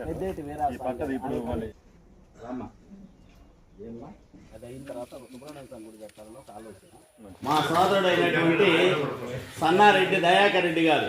పెద్దటి వేరే ఈ పక్కది ఇప్పుడు మళ్ళీ. అది అయిన తర్వాత సుబ్రహ్మణ్య స్వామి గుడి కట్టాలని ఒక ఆలోచన. మా సోదరుడైనటువంటి సన్నారెడ్డి దయాకర్ రెడ్డి గారు.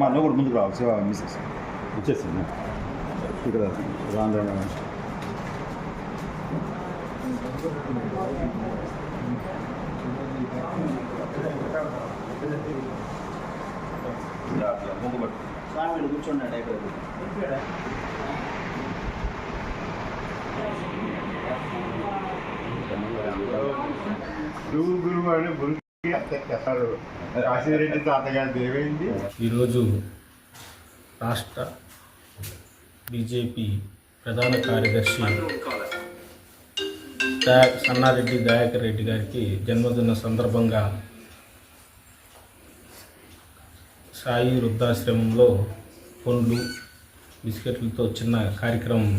మా నువ్వు కూడా ముందుకు రావాలి. శివ మిస్సెస్. వచ్చేసింది ఇక్కడ రాను స్వామి కూర్చోండి ఇక్కడ గురువు గురువు ఈరోజు రాష్ట్ర బీజేపీ ప్రధాన కార్యదర్శి సన్నారెడ్డి దయాకర్ రెడ్డి గారికి జన్మదిన సందర్భంగా సాయి వృద్ధాశ్రమంలో పండ్లు బిస్కెట్లతో చిన్న కార్యక్రమం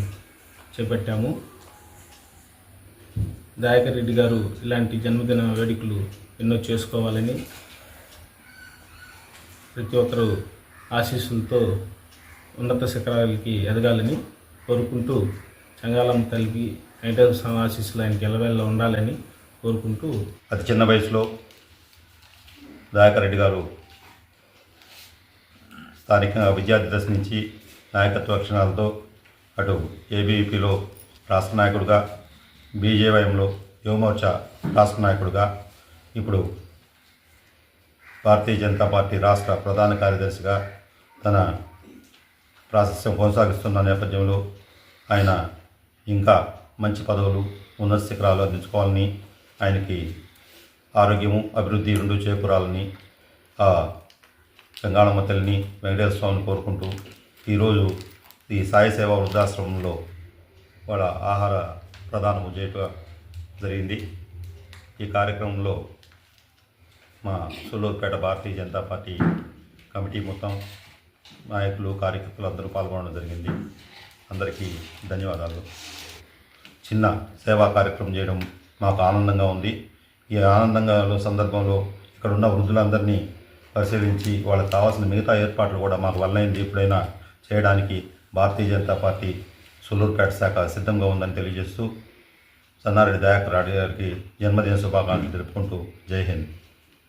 చేపట్టాము. దయాకర్ రెడ్డి గారు ఇలాంటి జన్మదిన వేడుకలు ఎన్నో చేసుకోవాలని ప్రతి ఒక్కరూ ఆశీస్సులతో ఉన్నత శిఖరాలకి ఎదగాలని కోరుకుంటూ చంగాళమ్మ తల్లికి వెంకటేశ్వర స్వామి ఆశీస్సులు ఆయనకి ఎలవేళ్ళ ఉండాలని కోరుకుంటూ అతి చిన్న వయసులో దయాకర్ రెడ్డి గారు స్థానికంగా విద్యార్థి దశ నుంచి నాయకత్వ లక్షణాలతో అటు ఏబీవీపీలో రాష్ట్ర నాయకుడిగా బీజేవైఎంలో యువమోర్చా రాష్ట్ర నాయకుడిగా ఇప్పుడు భారతీయ జనతా పార్టీ రాష్ట్ర ప్రధాన కార్యదర్శిగా తన ప్రాశస్యం కొనసాగిస్తున్న నేపథ్యంలో ఆయన ఇంకా మంచి పదవులు ఉన్నత శిఖరాలు అందించుకోవాలని ఆయనకి ఆరోగ్యము అభివృద్ధి రెండు చేకూరాలని ఆ గంగాళమ్మ తల్లిని వెంకటేశ్వర స్వామిని కోరుకుంటూ ఈరోజు ఈ సాయి సేవ వృద్ధాశ్రమంలో వాళ్ళ ఆహార ప్రదానము చేయటం జరిగింది. ఈ కార్యక్రమంలో మా సుల్లూరుపేట భారతీయ జనతా పార్టీ కమిటీ మొత్తం నాయకులు కార్యకర్తలు అందరూ పాల్గొనడం జరిగింది. అందరికీ ధన్యవాదాలు. చిన్న సేవా కార్యక్రమం చేయడం మాకు ఆనందంగా ఉంది. ఈ ఆనందంగా సందర్భంలో ఇక్కడ ఉన్న వృద్ధులందరినీ పరిశీలించి వాళ్ళకి కావాల్సిన మిగతా ఏర్పాట్లు కూడా మాకు వల్లైంది. ఎప్పుడైనా చేయడానికి భారతీయ జనతా పార్టీ సుల్లూరుపేట శాఖ సిద్ధంగా ఉందని తెలియజేస్తూ సన్నారెడ్డి దయాకర్ రెడ్డి గారికి జన్మదిన శుభాకాంక్షలు తెలుపుకుంటూ జై హింద్.